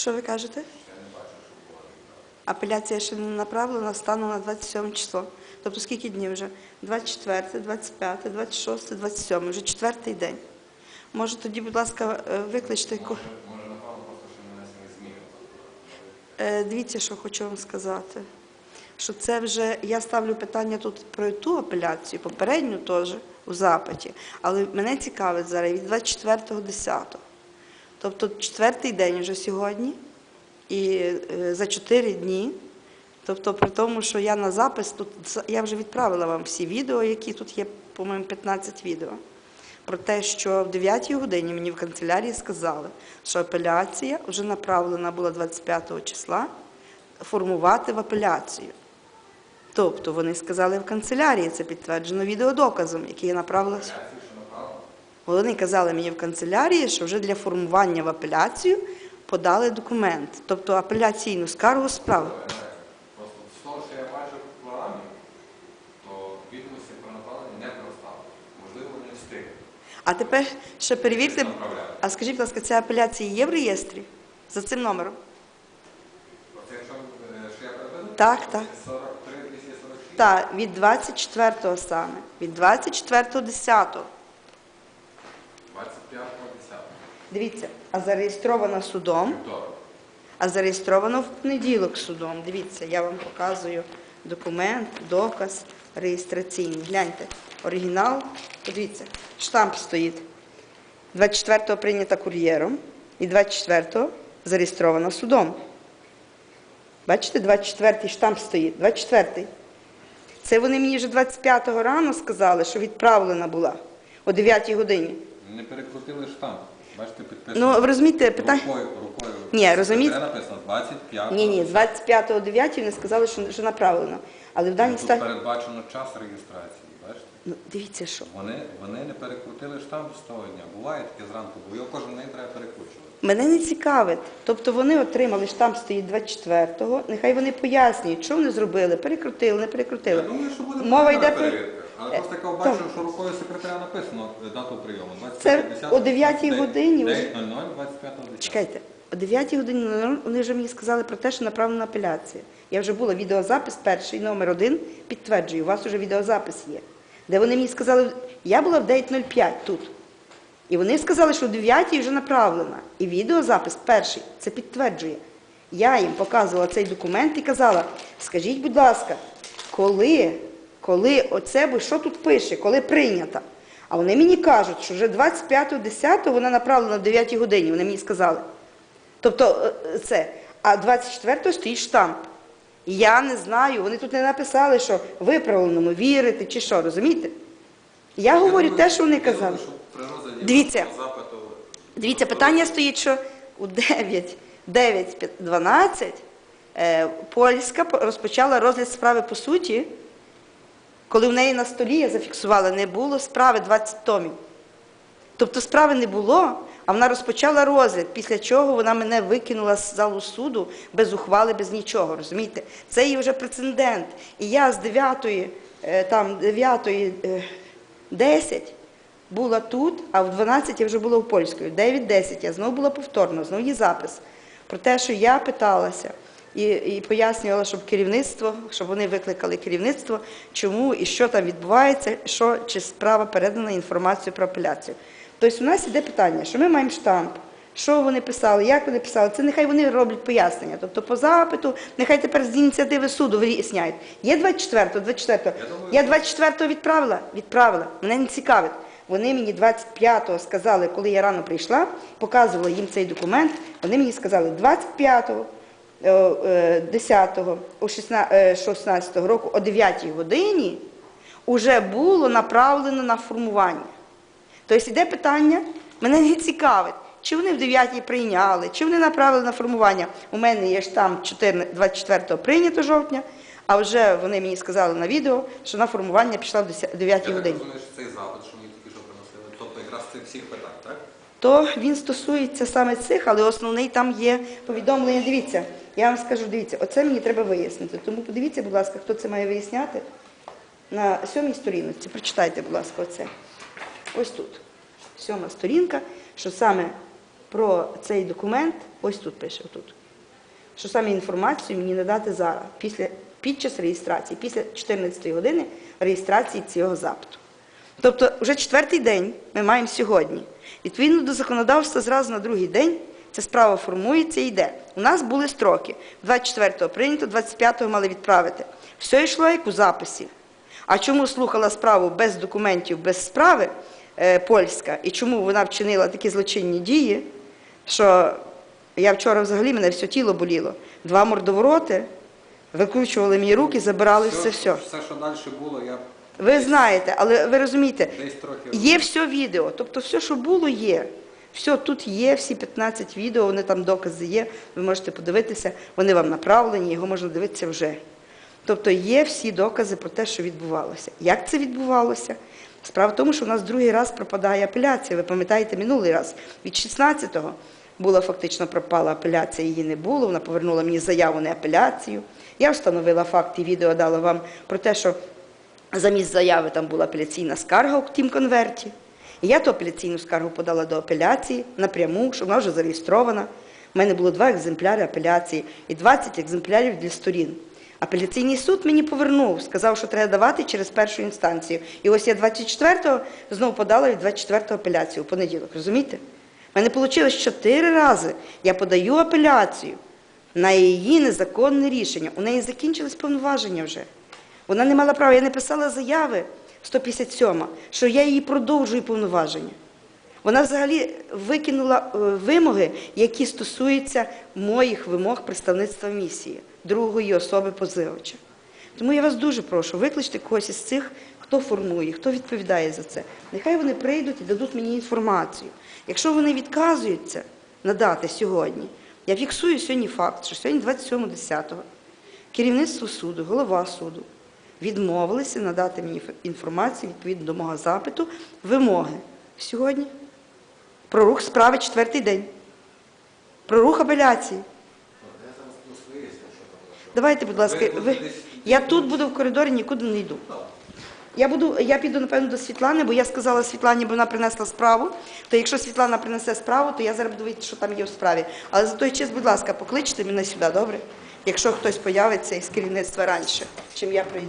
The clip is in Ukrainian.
Що ви кажете? Апеляція ще не направлена станом на 27 число. Тобто скільки днів вже? 24, 25, 26, 27. Вже четвертий день. Може тоді, будь ласка, е, викличте. ко- Може, напевно, просто ще не внесені зміни. Дивіться, що хочу вам сказати. Що це вже я ставлю питання тут про ту апеляцію, попередню теж у запиті. Але мене цікавить зараз від 24.10. Тобто четвертий день вже сьогодні, і е, за чотири дні. Тобто, при тому, що я на запис тут я вже відправила вам всі відео, які тут є, по-моєму, 15 відео. Про те, що в 9 годині мені в канцелярії сказали, що апеляція вже направлена була 25 числа формувати в апеляцію. Тобто вони сказали в канцелярії, це підтверджено відеодоказом, який я направила. Вони казали мені в канцелярії, що вже для формування в апеляцію подали документ, тобто апеляційну скаргу справи. Просто з того, що я бачив в програмі, то відомості про направлення не проставили. Можливо, не встигли. А тепер ще перевірте, а скажіть, будь ласка, ця апеляція є в реєстрі за цим номером? Оце якщо е, що я переведу? Так, так. 43 246? Так, від 24-го саме, від 24.10. 25 10 Дивіться, а зареєстрована судом, а зареєстровано в понеділок судом. Дивіться, я вам показую документ, доказ реєстраційний. Гляньте, оригінал, подивіться, штамп стоїть. 24-го прийнята кур'єром і 24-го зареєстрована судом. Бачите, 24-й штамп стоїть, 24-й. Це вони мені вже 25-го рано сказали, що відправлена була о 9-й годині. Не перекрутили штамп. Бачите, підписано. Ну, ви розумієте, питання. Рукою, рукою. Ні, розумієте? Це написано 25. Ні, ні, з 25-го 9 вони сказали, що, що направлено. Але в даній Тут передбачено час реєстрації. Бачите? Ну, дивіться, що. Вони, вони не перекрутили штамп з того дня. Буває таке зранку, бо його кожен день треба перекручувати. Мене не цікавить. Тобто вони отримали штамп стоїть 24-го. Нехай вони пояснюють, що вони зробили, перекрутили, не перекрутили. Я думаю, що буде Мова йде про. перевірка. Але просто я так. що рукою секретаря написано дату прийому. Це 25.10, о 9-й годині вже. 9.00, 25.10. Чекайте, о 9 годині вони вже мені сказали про те, що направлена апеляція. Я вже була відеозапис перший, номер один, підтверджую, у вас вже відеозапис є. Де вони мені сказали, я була в 9.05 тут. І вони сказали, що о 9 вже направлена. І відеозапис перший це підтверджує. Я їм показувала цей документ і казала, скажіть, будь ласка, коли, коли оце, бо що тут пише, коли прийнята? А вони мені кажуть, що вже 25.10 вона направлена в 9 годині, вони мені сказали. Тобто е, це. А 24-го стоїть штамп. І Я не знаю, вони тут не написали, що виправленому вірити чи що, розумієте? Я говорю те, що вони казали. Дивіться. Дивіться, питання стоїть, що у 9, 9, 12 е, Польська розпочала розгляд справи по суті, коли в неї на столі я зафіксувала, не було справи 20 томів. Тобто справи не було, а вона розпочала розгляд, після чого вона мене викинула з залу суду без ухвали, без нічого. Розумієте? Це є вже прецедент. І я з 9, е, там 9, е, 10 була тут, а в 12 я вже була в польської. В 9-10 я знову була повторно, знову є запис. Про те, що я питалася і, і пояснювала, щоб керівництво, щоб вони викликали керівництво, чому і що там відбувається, що чи справа передана інформацію про апеляцію. Тобто у нас іде питання, що ми маємо штамп. Що вони писали, як вони писали, це нехай вони роблять пояснення. Тобто по запиту, нехай тепер з ініціативи суду виясняють. Є 24-го, 24-го. Я 24-го відправила, відправила. Мене не цікавить. Вони мені 25-го сказали, коли я рано прийшла, показувала їм цей документ. Вони мені сказали 25-го, е, е, 10-го, о 16 е, 16-го року о 9-й годині вже було направлено на формування. Тобто йде питання, мене не цікавить, чи вони в 9-й прийняли, чи вони направили на формування. У мене є штамп 14 24 прийнято жовтня, а вже вони мені сказали на відео, що на формування пішла в 10 9 Я годині. розумію, що цей запит, що мені тільки що приносили, тобто якраз цих всіх питань, так? То він стосується саме цих, але основний там є повідомлення. Дивіться, я вам скажу, дивіться, оце мені треба вияснити. Тому подивіться, будь ласка, хто це має виясняти. На сьомій сторінці, прочитайте, будь ласка, оце. Ось тут. Сьома сторінка, що саме про цей документ, ось тут пише, тут, що саме інформацію мені надати зараз, після, під час реєстрації, після 14 години реєстрації цього запиту. Тобто, вже четвертий день ми маємо сьогодні. Відповідно до законодавства, зразу на другий день ця справа формується і йде. У нас були строки. 24-го прийнято, 25-го мали відправити. Все йшло як у записі. А чому слухала справу без документів, без справи е, польська, і чому вона вчинила такі злочинні дії, що я вчора взагалі мене все тіло боліло. Два мордовороти викручували мені руки, забирали все все. Все, що далі було, я Ви знаєте, але ви розумієте, є все відео, тобто все, що було, є. Все тут є, всі 15 відео, вони там докази є, ви можете подивитися, вони вам направлені, його можна дивитися вже. Тобто є всі докази про те, що відбувалося. Як це відбувалося? Справа в тому, що в нас другий раз пропадає апеляція. Ви пам'ятаєте, минулий раз від 16-го була фактично пропала апеляція, її не було. Вона повернула мені заяву, не апеляцію. Я встановила факт і відео дала вам про те, що замість заяви там була апеляційна скарга у тім конверті. І я ту апеляційну скаргу подала до апеляції напряму, що вона вже зареєстрована. У мене було два екземпляри апеляції і 20 екземплярів для сторін. Апеляційний суд мені повернув, сказав, що треба давати через першу інстанцію. І ось я 24-го знову подала від 24-го апеляцію у понеділок. Розумієте? У мене вийшло чотири рази. Я подаю апеляцію на її незаконне рішення. У неї закінчились повноваження вже. Вона не мала права. Я не писала заяви 157, що я її продовжую повноваження. Вона взагалі викинула е, вимоги, які стосуються моїх вимог представництва місії, другої особи позивача. Тому я вас дуже прошу, викличте когось із цих, хто формує, хто відповідає за це. Нехай вони прийдуть і дадуть мені інформацію. Якщо вони відказуються надати сьогодні, я фіксую сьогодні факт, що сьогодні 27.10 керівництво суду, голова суду відмовилися надати мені інформацію відповідно до мого запиту, вимоги сьогодні про рух справи четвертий день, про рух апеляції. Давайте, будь ласка, Ви я тут буду в коридорі, нікуди не йду. Я буду, я піду напевно до Світлани, бо я сказала Світлані, бо вона принесла справу. То якщо Світлана принесе справу, то я зараз буду дивитися, що там є в справі. Але за той час, будь ласка, покличте мене сюди, добре? Якщо хтось появиться із керівництва раніше, чим я прийду.